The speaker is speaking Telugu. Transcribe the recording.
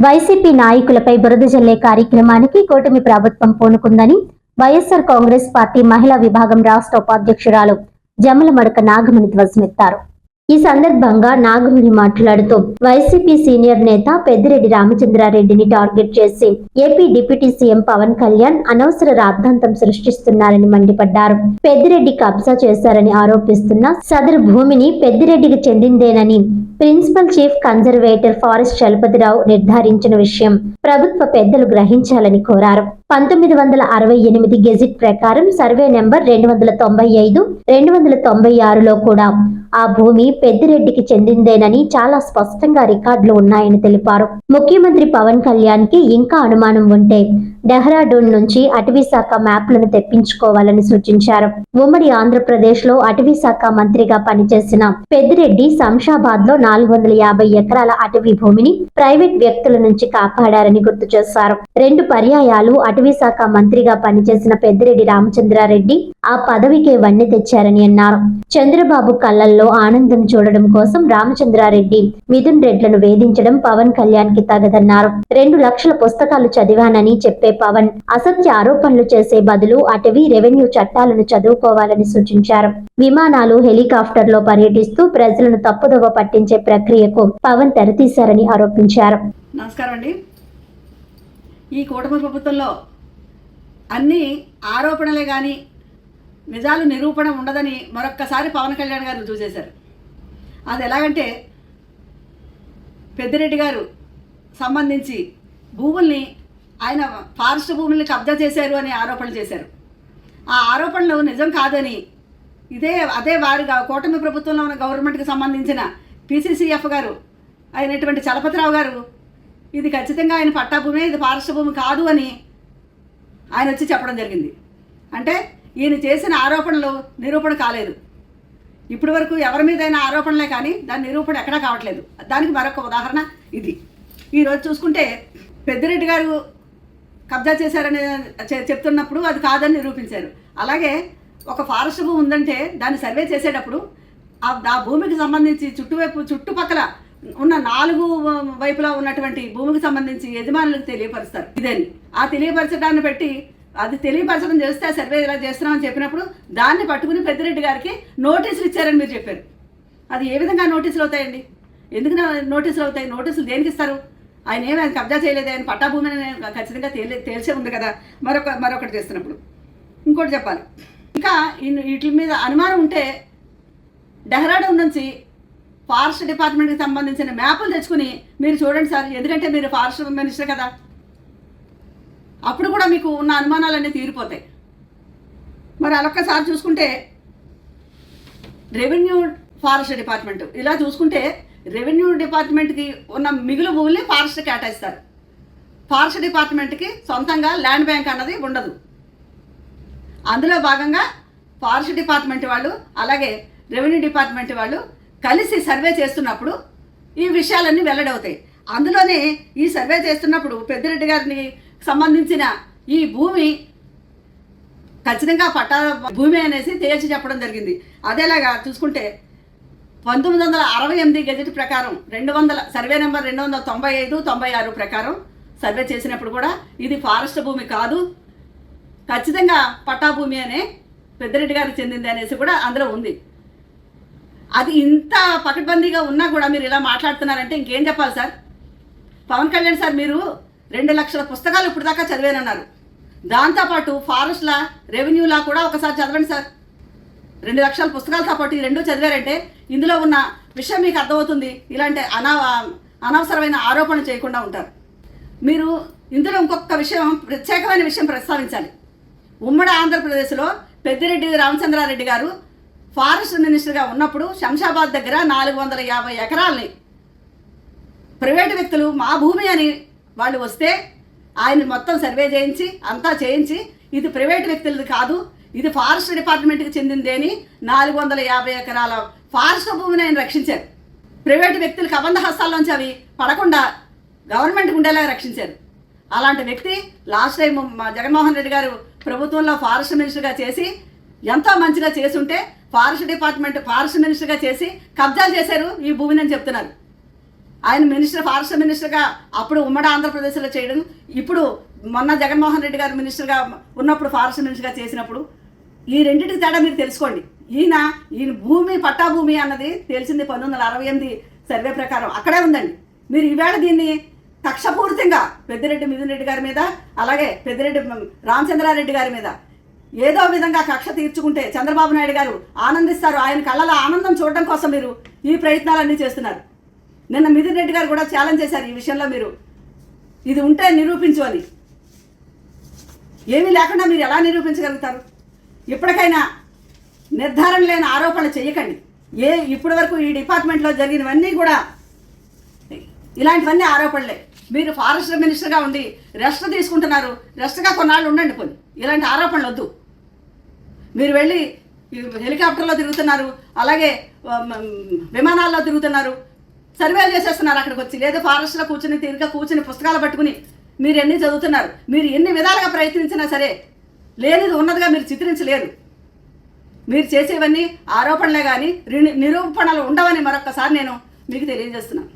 వైసీపీ నాయకులపై బురద జల్లే కార్యక్రమానికి కూటమి ప్రభుత్వం పూనుకుందని వైఎస్సార్ కాంగ్రెస్ పార్టీ మహిళా విభాగం రాష్ట్ర ఉపాధ్యక్షురాలు జమలమడక నాగమణి ధ్వజమెత్తారు. ఈ సందర్భంగా నాగమణి మాట్లాడుతూ వైసీపీ సీనియర్ నేత పెద్దిరెడ్డి రామచంద్రారెడ్డిని టార్గెట్ చేసి AP deputy CM Pawan Kalyan అనవసర రాద్ధాంతం సృష్టిస్తున్నారని మండిపడ్డారు. పెద్దిరెడ్డి కబ్జా చేశారని ఆరోపిస్తున్న సదరు భూమిని పెద్దిరెడ్డికి చెందిందేనని principal chief conservator forest Chalapathi Rao నిర్ధారించిన విషయం ప్రభుత్వ పెద్దలు గ్రహించాలని కోరారు. పంతొమ్మిది వందల అరవై ఎనిమిది గెజిట్ ప్రకారం సర్వే నెంబర్ రెండు వందల తొంభై ఐదు రెండు వందల తొంభై ఆరులో కూడా ఆ భూమి పెద్దిరెడ్డికి చెందిందేనని చాలా స్పష్టంగా రికార్డులు ఉన్నాయని తెలిపారు. ముఖ్యమంత్రి పవన్ కళ్యాణ్కి ఇంకా అనుమానం ఉంటే డెహ్రాడూన్ నుంచి అటవీ శాఖ మ్యాప్లను తెప్పించుకోవాలని సూచించారు. ఉమ్మడి ఆంధ్రప్రదేశ్లో అటవీ శాఖ మంత్రిగా పనిచేసిన పెద్దిరెడ్డి శంషాబాద్లో నాలుగు వందల యాభై ఎకరాల అటవీ భూమిని ప్రైవేట్ వ్యక్తుల నుంచి కాపాడారని గుర్తు చేశారు. రెండు పర్యాయాలు అటవీ శాఖ మంత్రిగా పనిచేసిన పెద్దిరెడ్డి రామచంద్రారెడ్డి ఆ పదవికే వన్నె తెచ్చారని అన్నారు. చంద్రబాబు కళ్ళల్లో ఆనందం చూడడం కోసం రామచంద్రారెడ్డి మిథున్ రెడ్లను వేధించడం పవన్ కళ్యాణ్కి తగదన్నారు. రెండు లక్షల పుస్తకాలు చదివానని చెప్పే పవన్ అసత్య ఆరోపణలు చేసే బదులు అటవీ రెవెన్యూ చట్టాలను చదువుకోవాలని సూచించారు. విమానాలు హెలికాప్టర్లో పర్యటిస్తూ ప్రజలను తప్పుదోవ పట్టించే ప్రక్రియకు పవన్ తెరతీశారని ఆరోపించారు. నమస్కారం అండి. ఈ కూటమి ప్రభుత్వంలో అన్ని ఆరోపణలే కానీ నిజాలు నిరూపణ ఉండదని మరొక్కసారి పవన్ కళ్యాణ్ గారు చూసేశారు అది ఎలాగంటే పెద్దిరెడ్డి గారు సంబంధించి భూముల్ని ఆయన ఫారెస్ట్ భూముల్ని కబ్జా చేశారు అని ఆరోపణలు చేశారు. ఆ ఆరోపణలు నిజం కాదని ఇదే అదే వారి కూటమి ప్రభుత్వంలో ఉన్న గవర్నమెంట్కి సంబంధించిన పీసీసీఎఫ్ గారు అయినటువంటి చలపతిరావు గారు ఇది ఖచ్చితంగా ఆయన పట్టాభూమి ఇది ఫారెస్ట్ భూమి కాదు అని ఆయన వచ్చి చెప్పడం జరిగింది. అంటే ఈయన చేసిన ఆరోపణలు నిరూపణ కాలేదు. ఇప్పటి వరకు ఎవరి మీదైనా ఆరోపణలే కానీ దాని నిరూపణ ఎక్కడా కావట్లేదు. దానికి మరొక ఉదాహరణ ఇది. ఈరోజు చూసుకుంటే పెద్దిరెడ్డి గారు కబ్జా చేశారని చె- చెప్తున్నప్పుడు అది కాదని నిరూపించారు. అలాగే ఒక ఫారెస్ట్ భూమి ఉందంటే దాన్ని సర్వే చేసేటప్పుడు ఆ భూమికి సంబంధించి చుట్టువైపు చుట్టుపక్కల ఉన్న నాలుగు వైపులా ఉన్నటువంటి భూమికి సంబంధించి యజమానులకు తెలియపరుస్తారు. ఇదని. ఆ తెలియపరచడాన్ని పెట్టి అది తెలియపరచడం చేస్తే సర్వే ఇలా చేస్తున్నామని చెప్పినప్పుడు దాన్ని పట్టుకుని పెద్దిరెడ్డి గారికి నోటీసులు ఇచ్చారని మీరు చెప్పారు. అది ఏ విధంగా నోటీసులు అవుతాయండి? ఎందుకు నా- నోటీసులు అవుతాయి? నోటీసులు దేనికి ఇస్తారు? ఆయన ఏమి ఆయన కబ్జా చేయలేదు. ఆయన పట్టా భూమిని ఖచ్చితంగా తేలి తేల్చే ఉంది కదా. మరొక మరొకటి చేస్తున్నప్పుడు. ఇంకోటి చెప్పాలి. ఇంకా వీటి మీద అనుమానం ఉంటే డెహ్రాడూన్ నుంచి ఫారెస్ట్ డిపార్ట్మెంట్కి సంబంధించిన మ్యాపులు తెచ్చుకుని మీరు చూడండి సార్ ఎందుకంటే మీరు ఫారెస్ట్ మినిస్టర్ కదా. అప్పుడు కూడా మీకు ఉన్న అనుమానాలన్నీ తీరిపోతాయి. మరి అలొక్కసారి చూసుకుంటే రెవెన్యూ ఫారెస్ట్ డిపార్ట్మెంట్ ఇలా చూసుకుంటే రెవెన్యూ డిపార్ట్మెంట్కి ఉన్న మిగులు భూముల్ని ఫారెస్ట్ కేటాయిస్తారు. ఫారెస్ట్ డిపార్ట్మెంట్కి సొంతంగా ల్యాండ్ బ్యాంక్ అన్నది ఉండదు. అందులో భాగంగా ఫారెస్ట్ డిపార్ట్మెంట్ వాళ్ళు అలాగే రెవెన్యూ డిపార్ట్మెంట్ వాళ్ళు కలిసి సర్వే చేస్తున్నప్పుడు ఈ విషయాలన్నీ వెల్లడవుతాయి. అందులోనే ఈ సర్వే చేస్తున్నప్పుడు పెద్దిరెడ్డి గారిని సంబంధించిన ఈ భూమి ఖచ్చితంగా పట్టా భూమి అనేసి తేల్చి చెప్పడం జరిగింది. అదేలాగా చూసుకుంటే పంతొమ్మిది వందల అరవై ఎనిమిది గెజెట్ ప్రకారం రెండు వందల సర్వే నెంబర్ రెండు వందల తొంభై ఐదు తొంభై ఆరు ప్రకారం సర్వే చేసినప్పుడు కూడా ఇది ఫారెస్ట్ భూమి కాదు. ఖచ్చితంగా పట్టా భూమి అనే పెద్దిరెడ్డి గారికి చెందింది అనేసి కూడా అందులో ఉంది. అది ఇంత పకడ్బందీగా ఉన్నా కూడా మీరు ఇలా మాట్లాడుతున్నారంటే ఇంకేం చెప్పాలి సార్? పవన్ కళ్యాణ్ సార్ మీరు రెండు లక్షల పుస్తకాలు ఇప్పుడు దాకా చదివానన్నారు. దాంతోపాటు ఫారెస్ట్లా రెవెన్యూలా కూడా ఒకసారి చదవండి సార్. రెండు లక్షల పుస్తకాలతో పాటు ఈ రెండు చదివారంటే ఇందులో ఉన్న విషయం మీకు అర్థమవుతుంది. ఇలాంటి అనా అనవసరమైన ఆరోపణలు చేయకుండా ఉంటారు. మీరు ఇందులో ఇంకొక విషయం ప్రత్యేకమైన విషయం ప్రస్తావించాలి. ఉమ్మడి ఆంధ్రప్రదేశ్లో పెద్దిరెడ్డి రామచంద్రారెడ్డి గారు ఫారెస్ట్ మినిస్టర్గా ఉన్నప్పుడు శంషాబాద్ దగ్గర నాలుగు వందల యాభై ఎకరాల్ని ప్రైవేటు వ్యక్తులు మా భూమి అని వాళ్ళు వస్తే ఆయన మొత్తం సర్వే చేయించి అంతా చేయించి ఇది ప్రైవేట్ వ్యక్తులది కాదు ఇది ఫారెస్ట్ డిపార్ట్మెంట్కి చెందింది అని నాలుగు వందల యాభై ఎకరాల ఫారెస్ట్ భూమిని ఆయన రక్షించారు. ప్రైవేటు వ్యక్తులు కబంధ హస్తాల్లోంచి అవి పడకుండా గవర్నమెంట్కి ఉండేలా రక్షించారు. అలాంటి వ్యక్తి లాస్ట్ టైం జగన్మోహన్ రెడ్డి గారు ప్రభుత్వంలో ఫారెస్ట్ మినిస్టర్గా చేసి ఎంతో మంచిగా చేసుంటే ఫారెస్ట్ డిపార్ట్మెంట్ ఫారెస్ట్ మినిస్టర్గా చేసి కబ్జాలు చేశారు ఈ భూమిని అని చెప్తున్నారు. ఆయన మినిస్టర్ ఫారెస్ట్ మినిస్టర్గా అప్పుడు ఉమ్మడి ఆంధ్రప్రదేశ్లో చేయడం ఇప్పుడు మొన్న జగన్మోహన్ రెడ్డి గారు మినిస్టర్గా ఉన్నప్పుడు ఫారెస్ట్ మినిస్టర్గా చేసినప్పుడు ఈ రెండింటికి తేడా మీరు తెలుసుకోండి. ఈయన ఈయన భూమి పట్టా భూమి అన్నది తెలిసింది పంతొమ్మిది వందల అరవై ఎనిమిది సర్వే ప్రకారం. అక్కడే ఉందండి. మీరు ఈవేళ దీన్ని కక్షపూరితంగా పెద్దిరెడ్డి మిథున్ రెడ్డి గారి మీద అలాగే పెద్దిరెడ్డి రామచంద్రారెడ్డి గారి మీద ఏదో విధంగా కక్ష తీర్చుకుంటే చంద్రబాబు నాయుడు గారు ఆనందిస్తారు. ఆయన కళ్ళలో ఆనందం చూడడం కోసం మీరు ఈ ప్రయత్నాలన్నీ చేస్తున్నారు. నిన్న మిథున్ రెడ్డి గారు కూడా ఛాలెంజ్ చేశారు ఈ విషయంలో మీరు. ఇది ఉంటే నిరూపించు అని. ఏమీ లేకుండా మీరు ఎలా నిరూపించగలుగుతారు? ఇప్పటికైనా నిర్ధారణ లేని ఆరోపణలు చేయకండి. ఏ ఇప్పటి వరకు ఈ డిపార్ట్మెంట్లో జరిగినవన్నీ కూడా ఇలాంటివన్నీ ఆరోపణలే. మీరు ఫారెస్ట్ మినిస్టర్గా ఉండి రెస్ట్ తీసుకుంటున్నారు. రెస్ట్గా కొన్నాళ్ళు ఉండండి పోనీ. ఇలాంటి ఆరోపణలు వద్దు. మీరు వెళ్ళి హెలికాప్టర్లో తిరుగుతున్నారు అలాగే విమానాల్లో తిరుగుతున్నారు సర్వేలు చేసేస్తున్నారు అక్కడికి వచ్చి లేదా ఫారెస్ట్లో కూర్చుని తీరిక కూర్చుని పుస్తకాలు పట్టుకుని మీరు ఎన్ని చదువుతున్నారు మీరు ఎన్ని విధాలుగా ప్రయత్నించినా సరే లేనిది ఉన్నదిగా మీరు చిత్రించలేరు. మీరు చేసేవన్నీ ఆరోపణలే కానీ నిరూపణలు ఉండవని మరొకసారి నేను మీకు తెలియజేస్తున్నాను.